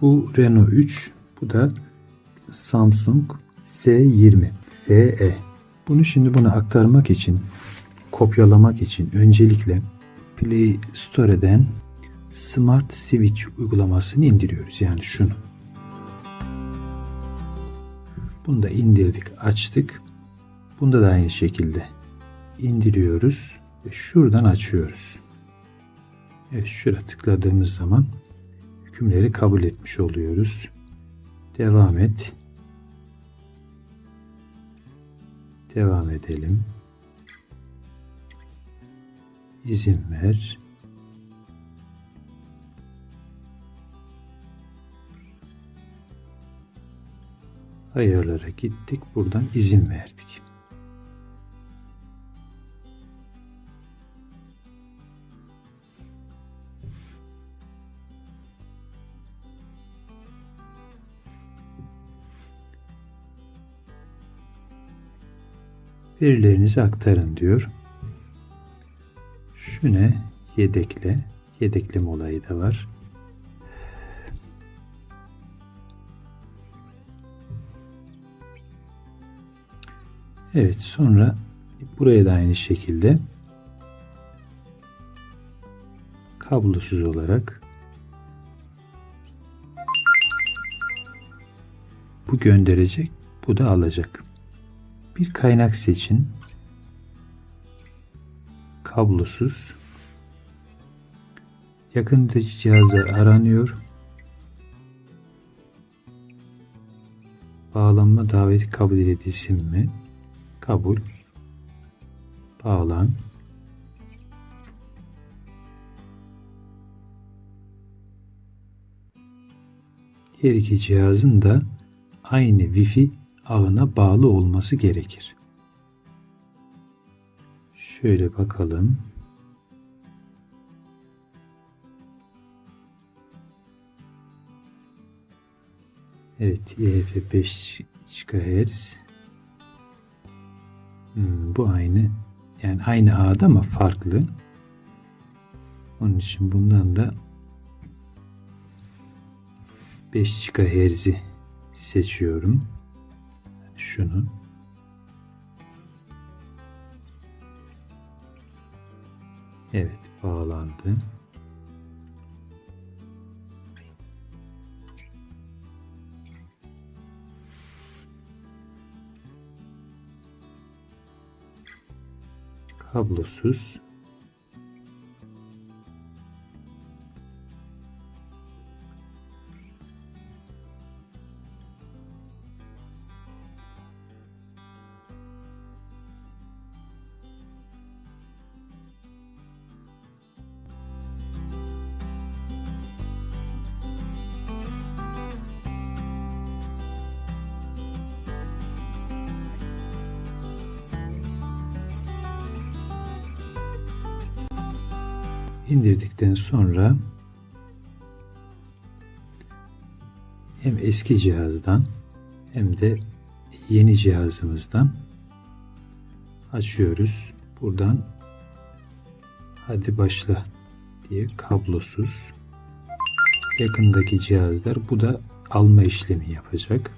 Bu Renault 3. Bu da Samsung S20 FE. Bunu şimdi buna aktarmak için, kopyalamak için öncelikle Play Store'den Smart Switch uygulamasını indiriyoruz. Yani şunu. Bunu da indirdik, açtık. Bunda da aynı şekilde indiriyoruz ve şuradan açıyoruz. Evet şuraya tıkladığımız zaman hükümleri kabul etmiş oluyoruz. Devam et. Devam edelim. İzin ver. Ayarlara gittik. Buradan izin verdik. Verilerinizi aktarın diyor. Şu ne? Yedekle. Yedekleme olayı da var. Evet sonra buraya da aynı şekilde kablosuz olarak bu gönderecek bu da alacak. Bir kaynak seçin. Kablosuz. Yakındaki cihazlar aranıyor. Bağlanma daveti kabul edilsin mi? Kabul. Bağlan. Her iki cihazın da aynı Wi-Fi ağına bağlı olması gerekir. Şöyle bakalım. Evet, EF 5 GHz. Hmm, bu aynı. Yani aynı ağda ama farklı. Onun için bundan da 5 GHz'i seçiyorum. Şunu. Evet, bağlandı. kablosuz indirdikten sonra hem eski cihazdan hem de yeni cihazımızdan açıyoruz. Buradan hadi başla diye kablosuz yakındaki cihazlar bu da alma işlemi yapacak.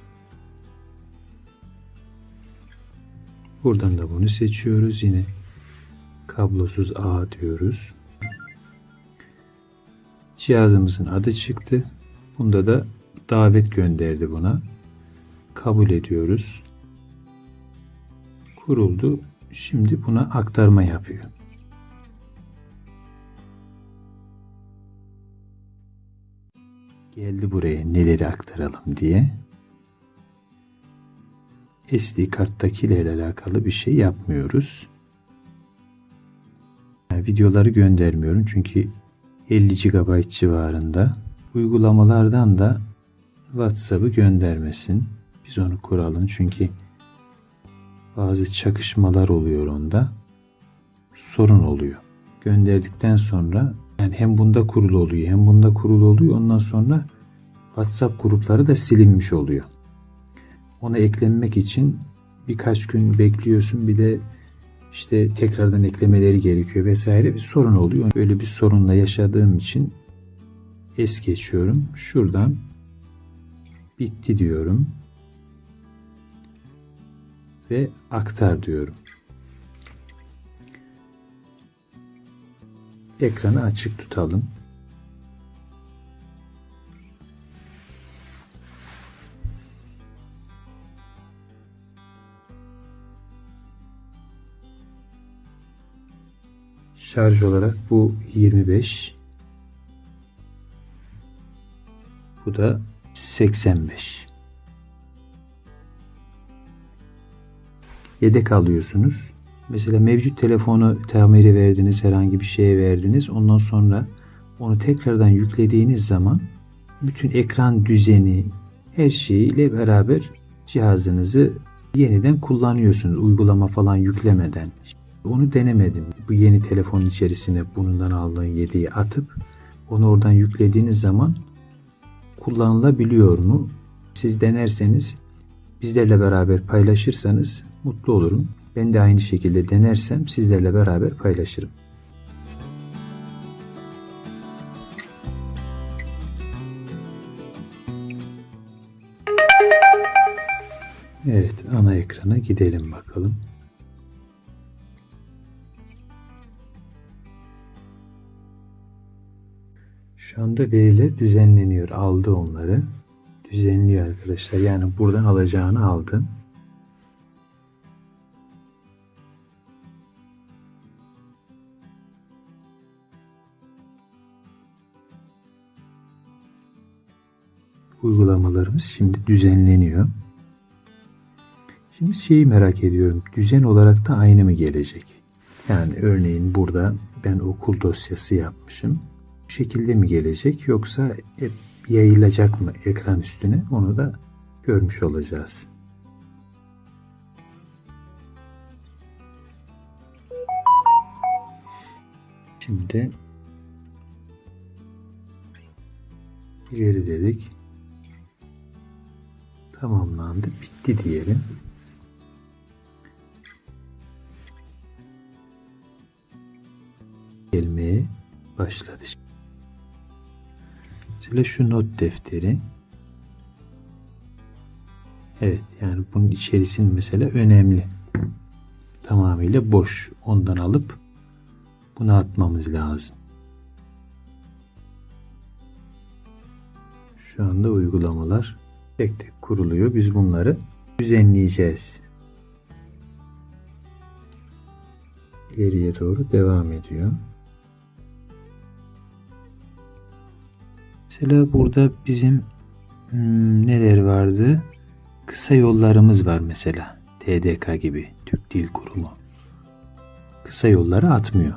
Buradan da bunu seçiyoruz. Yine kablosuz A diyoruz. Cihazımızın adı çıktı. Bunda da davet gönderdi buna. Kabul ediyoruz. Kuruldu. Şimdi buna aktarma yapıyor. Geldi buraya neleri aktaralım diye. SD karttakiyle alakalı bir şey yapmıyoruz. Yani videoları göndermiyorum çünkü 50 GB civarında. Uygulamalardan da WhatsApp'ı göndermesin. Biz onu kuralım çünkü bazı çakışmalar oluyor onda. Sorun oluyor. Gönderdikten sonra yani hem bunda kurulu oluyor hem bunda kurulu oluyor. Ondan sonra WhatsApp grupları da silinmiş oluyor. Ona eklenmek için birkaç gün bekliyorsun. Bir de işte tekrardan eklemeleri gerekiyor vesaire bir sorun oluyor. Böyle bir sorunla yaşadığım için es geçiyorum. Şuradan Bitti diyorum. Ve aktar diyorum. Ekranı açık tutalım. Şarj olarak bu 25. Bu da 85. Yedek alıyorsunuz. Mesela mevcut telefonu tamiri verdiniz, herhangi bir şeye verdiniz. Ondan sonra onu tekrardan yüklediğiniz zaman bütün ekran düzeni, her şeyiyle beraber cihazınızı yeniden kullanıyorsunuz. Uygulama falan yüklemeden. Onu denemedim. Bu yeni telefonun içerisine bundan aldığın yedeği atıp onu oradan yüklediğiniz zaman kullanılabiliyor mu? Siz denerseniz bizlerle beraber paylaşırsanız mutlu olurum. Ben de aynı şekilde denersem sizlerle beraber paylaşırım. Evet, ana ekrana gidelim bakalım. Şu anda veriler düzenleniyor. Aldı onları. Düzenliyor arkadaşlar. Yani buradan alacağını aldı. Uygulamalarımız şimdi düzenleniyor. Şimdi şeyi merak ediyorum. Düzen olarak da aynı mı gelecek? Yani örneğin burada ben okul dosyası yapmışım. Şekilde mi gelecek yoksa hep yayılacak mı ekran üstüne? Onu da görmüş olacağız. Şimdi ileri dedik. Tamamlandı. Bitti diyelim. gelmeye başladı. Mesela şu not defteri. Evet yani bunun içerisinde mesela önemli. Tamamıyla boş. Ondan alıp bunu atmamız lazım. Şu anda uygulamalar tek tek kuruluyor. Biz bunları düzenleyeceğiz. İleriye doğru devam ediyor. Mesela burada bizim hmm, neler vardı? Kısa yollarımız var mesela. TDK gibi, Türk Dil Kurumu. Kısa yolları atmıyor.